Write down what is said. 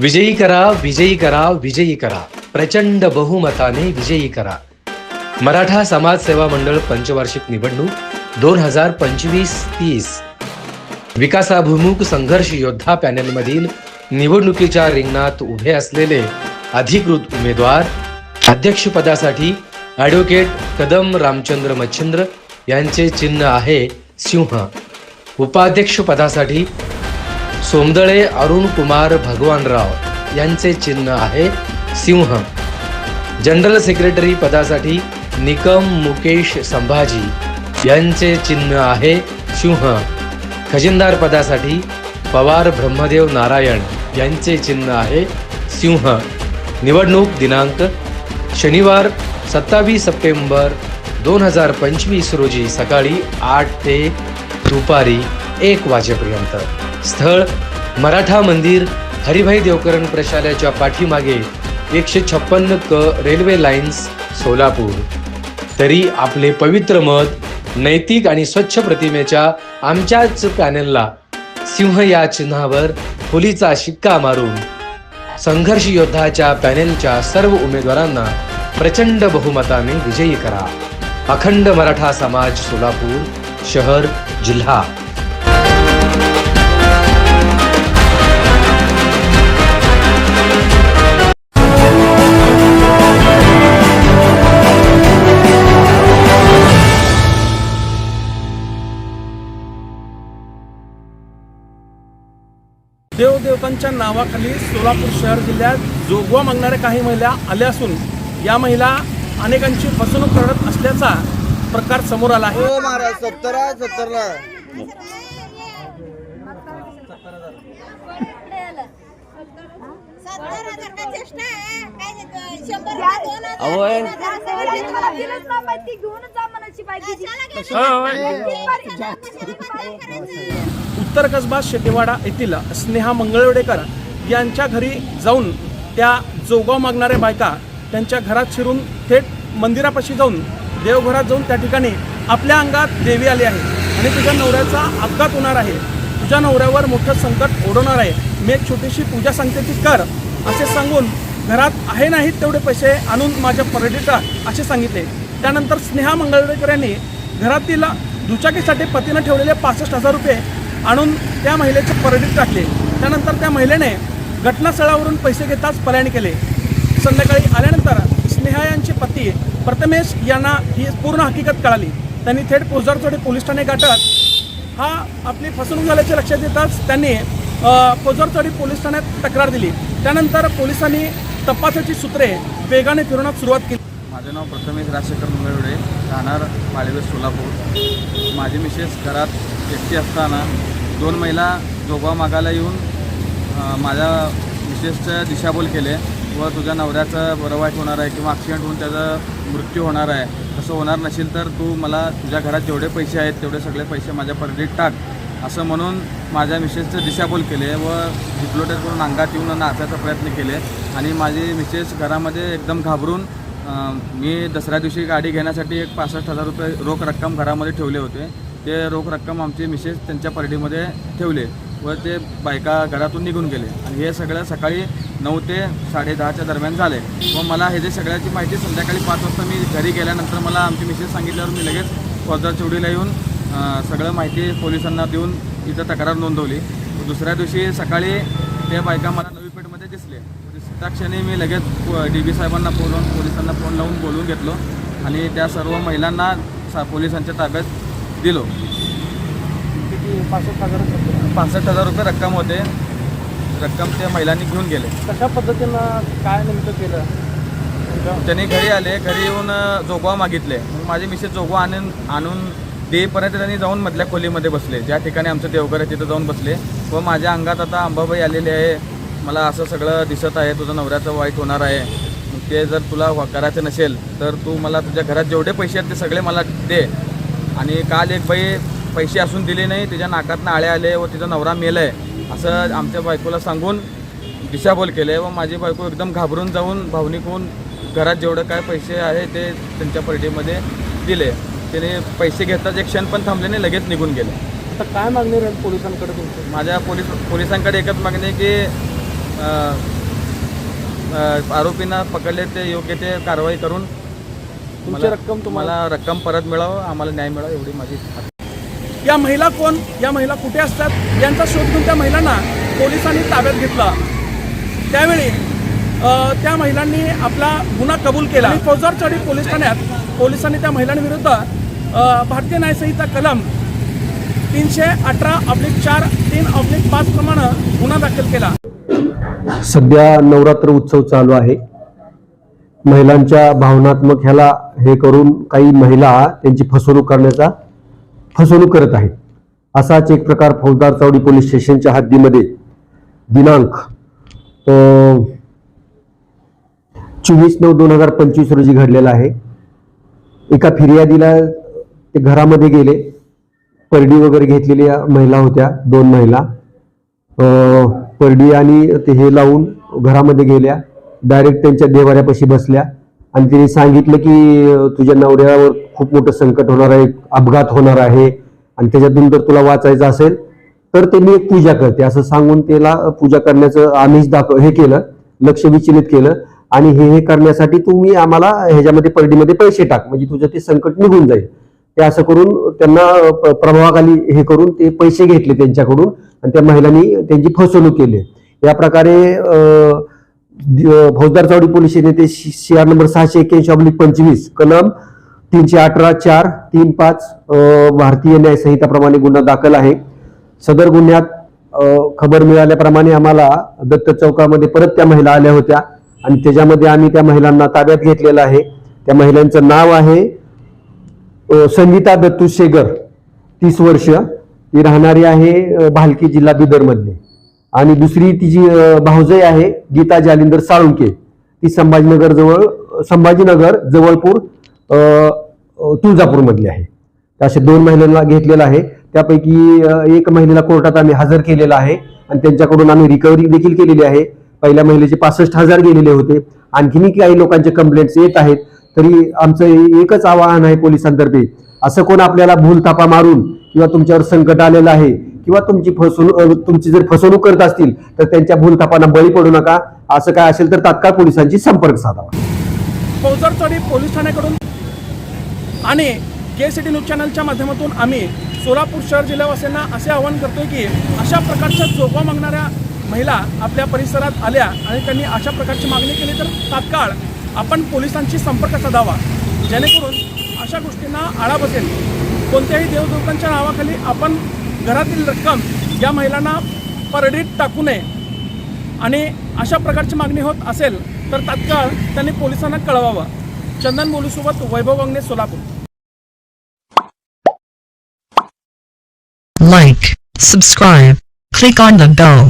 विजयी करा विजयी करा विजयी करा. प्रचंड बहुमताने विजयी करा. मराठा समाज सेवा मंडळ पंचवार्षिक निवडणूक दोन हजार पंचवीस तीस. विकासाभिमुख संघर्ष योद्धा पॅनेलमधील निवडणुकीच्या रिंगणात उभे असलेले अधिकृत उमेदवार अध्यक्षपदासाठी ॲडव्होकेट कदम रामचंद्र मच्छिंद्र यांचे चिन्ह आहे सिंह. उपाध्यक्षपदासाठी सोमदळे अरुण कुमार भगवानराव यांचे चिन्ह आहे सिंह. जनरल सेक्रेटरी पदासाठी निकम मुकेश संभाजी यांचे चिन्ह आहे सिंह. खजिनदार पदासाठी पवार ब्रह्मदेव नारायण यांचे चिन्ह आहे सिंह. निवडणूक दिनांक शनिवार सत्तावीस सप्टेंबर दोन हजार पंचवीस रोजी सकाळी आठ ते दुपारी एक वाजेपर्यंत. स्थळ मराठा मंदिर हरिभाई देवकरण प्रशालाच्या पाठीमागे एकशे छप्पन्न क रेल्वे लाईन्स सोलापूर. तरी आपले पवित्र मत नैतिक आणि स्वच्छ प्रतिमेच्या आमच्याच पॅनेलला सिंह या चिन्हावर फुलीचा शिक्का मारून संघर्ष योद्धाच्या पॅनेलच्या सर्व उमेदवारांना प्रचंड बहुमताने विजयी करा. अखंड मराठा समाज सोलापूर शहर जिल्हा. देवदेवतांच्या नावाखाली सोलापूर शहर जिल्ह्यात जोगवा मागणाऱ्या काही महिला आल्या असून या महिला अनेकांची फसवणूक करत असल्याचा प्रकार समोर आला आहे हो महाराज सत्तर सत्तरला अहो, हे- घेऊनच जा म्हणायची बायको उत्तर कसबा शेतेवाडा येथील स्नेहा मंगळवेडेकर यांच्या घरी जाऊन त्या जोगाव मागणाऱ्या बायका त्यांच्या घरात शिरून थेट मंदिरापाशी जाऊन देवघरात जाऊन त्या ठिकाणी आपल्या अंगात देवी आली आहे आणि तुझ्या नवऱ्याचा अपघात होणार आहे. तुझ्या नवऱ्यावर मोठं संकट ओढवणार आहे. मी एक छोटीशी पूजा सांगते ती कर असे सांगून घरात आहे नाहीत तेवढे पैसे आणून माझ्या परडीत असे सांगितले. त्यानंतर स्नेहा मंगळवेकर यांनी घरातील दुचाकीसाठी पतीनं ठेवलेले पासष्ट हजार रुपये आणून त्या महिलेचे परडीत टाकले. त्यानंतर त्या महिलेने घटनास्थळावरून पैसे घेताच पलायन केले. संध्याकाळी आल्यानंतर स्नेहा यांचे पती प्रथमेश यांना ही पूर्ण हकीकत कळाली. त्यांनी थेट पोजारचोडी पोलीस ठाणे गाठत हा आपली फसवणूक झाल्याचे लक्षात येताच त्यांनी अ, पोलीस ठाण्यात तक्रार दिली. त्यानंतर पोलिसांनी तपासाची सूत्रे वेगाने फिरवण्यास सुरुवात केली. माझं नाव प्रथमेश राजशेखर मुंगळवडे राहणार माळेवे सोलापूर. माझी मिसेस घरात एकटी असताना दोन महिला जोगवा मागायला येऊन माझ्या विशेषतः दिशाभूल केले व तुझ्या नवऱ्याचं बरं वाईट होणार आहे किंवा ॲक्सिडेंट होऊन त्याचा मृत्यू होणार आहे तसं होणार नसेल तर तू मला तुझ्या घरात जेवढे पैसे आहेत तेवढे सगळे पैसे माझ्या परडीत टाक असं म्हणून माझ्या मिसेसचं दिशाभूल केले व डिप्लोटेड करून अंगात येऊन नाचायचा प्रयत्न केले आणि माझी मिसेस घरामध्ये एकदम घाबरून मी दसऱ्या दिवशी गाडी घेण्यासाठी एक पासष्ट हजार रुपये रोख रक्कम घरामध्ये ठेवले होते. ते रोख रक्कम आमचे मिसेस त्यांच्या परडीमध्ये ठेवले व ते बायका घरातून निघून गेले. आणि हे सगळं सकाळी नऊ ते साडे दहाच्या दरम्यान झाले. व मला हे जे सगळ्याची माहिती संध्याकाळी पाच वाजता मी घरी गेल्यानंतर मला आमची मिसेस सांगितल्यावर मी लगेच फौजदार चौडीला येऊन सगळं माहिती पोलिसांना देऊन इथं तक्रार नोंदवली. दुसऱ्या दिवशी सकाळी त्या बायका मला नवी पेठमध्ये दिसले. त्या क्षणी मी लगेच डी बी साहेबांना फोन लावून पोलिसांना फोन लावून बोलून घेतलो. आणि त्या सर्व महिलांना सा पोलिसांच्या ताब्यात दिलो. किती? पासष्ट हजार रुपये. पासष्ट हजार रुपये रक्कम होते. रक्कम त्या महिलांनी घेऊन गेले. कशा पद्धतीनं काय नेमकं केलं? त्यांनी घरी आले घरी येऊन जोगवा मागितले. मग माझे मिसेस जोगवा आणून आणून देईपर्यंत त्यांनी जाऊन मधल्या खोलीमध्ये बसले. ज्या ठिकाणी आमचं देवघर आहे तिथं जाऊन बसले. व माझ्या अंगात आता अंबाबाई आलेली आहे. मला असं सगळं दिसत आहे तुझं नवऱ्याचं वाईट होणार आहे. ते जर तुला करायचं नसेल तर तू मला तुझ्या घरात जेवढे पैसे आहेत ते सगळे मला दे. आणि काल एक बाई पैसे असून दिले नाही तिच्या नाकातनं आळे आले व तिचा नवरा मेलं आहे असं आमच्या बायकोला सांगून दिशाभूल केले व माझी बायको एकदम घाबरून जाऊन भावनिक होऊन घरात जेवढं काय पैसे आहे ते त्यांच्या पर्टीमध्ये दिले. त्याने पैसे घेताच एक क्षण पण थांबले नाही लगेच निघून गेले. आता काय मागणी राहील पोलिसांकडे तुमची? माझ्या पोलीस पोलिसांकडे एकच मागणी आहे की अ, अ, आरोपींना पकडले ते योग्य ते कारवाई करून तुमची मला- रक्कम तुम्हाला मला रक्कम परत मिळावं आम्हाला न्याय मिळावा एवढी माझी आहे. या महिला कोण? या महिला कुठे असतात? यांचा शोध घेऊन त्या महिलांना पोलिसांनी ताब्यात घेतला. त्यावेळी अ, त्या महिलांनी आपला गुन्हा कबूल केला. आणि फौजदारचाडी पोलीस ठाण्यात पोलिसांनी त्या महिलांविरुद्ध अ, भारतीय न्यायसंहिता कलम तीनशे अठरा ऑब्लिक चार तीन ऑब्लिक पाच प्रमाणे गुन्हा दाखल केला. सध्या नवरात्र उत्सव चालू आहे. महिलांच्या भावनात्मक ह्याला हे करून काही महिला त्यांची फसवणूक करण्याचा फसवणूक करत आहेत. असाच एक प्रकार फौजदार चौडी पोलीस स्टेशनच्या हद्दीमध्ये. दिनांक चोवीस नऊ दोन हजार पंचवीस रोजी घडलेला आहे. एका फिर्यादीला ते घरामध्ये गेले. परडी वगैरे घेतलेल्या महिला होत्या दोन महिला. परडी आणि ते हे लावून घरामध्ये गेल्या. डायरेक्ट त्यांच्या देवाऱ्यापाशी बसल्या. आणि तिने सांगितलं की तुझ्या नवऱ्यावर खूप मोठं संकट होणार आहे अपघात होणार आहे. आणि त्याच्यातून जर तुला वाचायचं असेल तर ते मी एक पूजा करते. असं सांगून त्याला पूजा करण्याचं आमिष दाखव हे केलं लक्ष विचलित केलं. आणि हे हे करण्यासाठी तुम्ही आम्हाला ह्याच्यामध्ये परडीमध्ये पैसे टाक. म्हणजे तुझं ते संकट निघून जाईल. ते असं करून त्यांना प- प्रभावाखाली हे करून ते पैसे घेतले त्यांच्याकडून. आणि त्या महिलांनी त्यांची फसवणूक केली. या प्रकारे फौजदार चौडी पोलीस येते शिया नंबर सहाशे एक्क्याऐंशी ऑब्लिक पंचवीस कलम तीनशे अठरा चार तीन पाच भारतीय न्याय संहिताप्रमाणे गुन्हा दाखल आहे. सदर गुन्ह्यात खबर मिळाल्याप्रमाणे आम्हाला दत्त चौकामध्ये परत त्या महिला आल्या होत्या आणि त्याच्यामध्ये आम्ही त्या महिलांना ताब्यात घेतलेलं आहे. त्या महिलांचं नाव आहे संगीता दत्तू शेगर तीस वर्ष. ती राहणारी आहे भालकी जिल्हा बिदरमधली. आणि दुसरी तिची भाऊजई आहे गीता जालिंदर साळुंके ती संभाजीनगर जवळ संभाजीनगर जवळपूर तुळजापूरमधली आहे. तर अशा दोन महिलांना घेतलेलं आहे. त्यापैकी एक महिलेला कोर्टात आम्ही हजर केलेला आहे आणि त्यांच्याकडून आम्ही रिकव्हरी देखील केलेली आहे. पहिल्या महिलेचे पासष्ट हजार गेलेले होते. आणखीनही काही लोकांचे कंप्लेंट्स येत आहेत. तरी आमचं एकच आवाहन आहे पोलिसांतर्फे असं कोण आपल्याला भूल थापा मारून किंवा तुमच्यावर संकट आलेलं आहे किंवा तुमची फसवणूक तुमची जर फसवणूक करत असतील तर त्यांच्या भूलथापांना बळी पडू नका. असं काय असेल तर तात्काळ पोलिसांशी संपर्क साधावा फौजदारचाडी पोलीस ठाण्याकडून आणि के सिटी न्यूज चॅनलच्या माध्यमातून आम्ही सोलापूर शहर जिल्हावासियांना असे आवाहन करतोय की अशा प्रकारच्या जोखवा मागणाऱ्या महिला आपल्या परिसरात आल्या आणि त्यांनी अशा प्रकारची मागणी केली तर तात्काळ आपण पोलिसांशी संपर्क साधावा. जेणेकरून अशा गोष्टींना आळा बसेल. कोणत्याही देवदूतांच्या नावाखाली आपण घरातील रक्कम या महिलांना परडीत टाकू नये. आणि अशा प्रकारची मागणी होत असेल तर तात्काळ त्यांनी पोलिसांना कळवावं. Chandan बोलूसोबत Vaibhav Wangane Solapur. Like subscribe click on the bell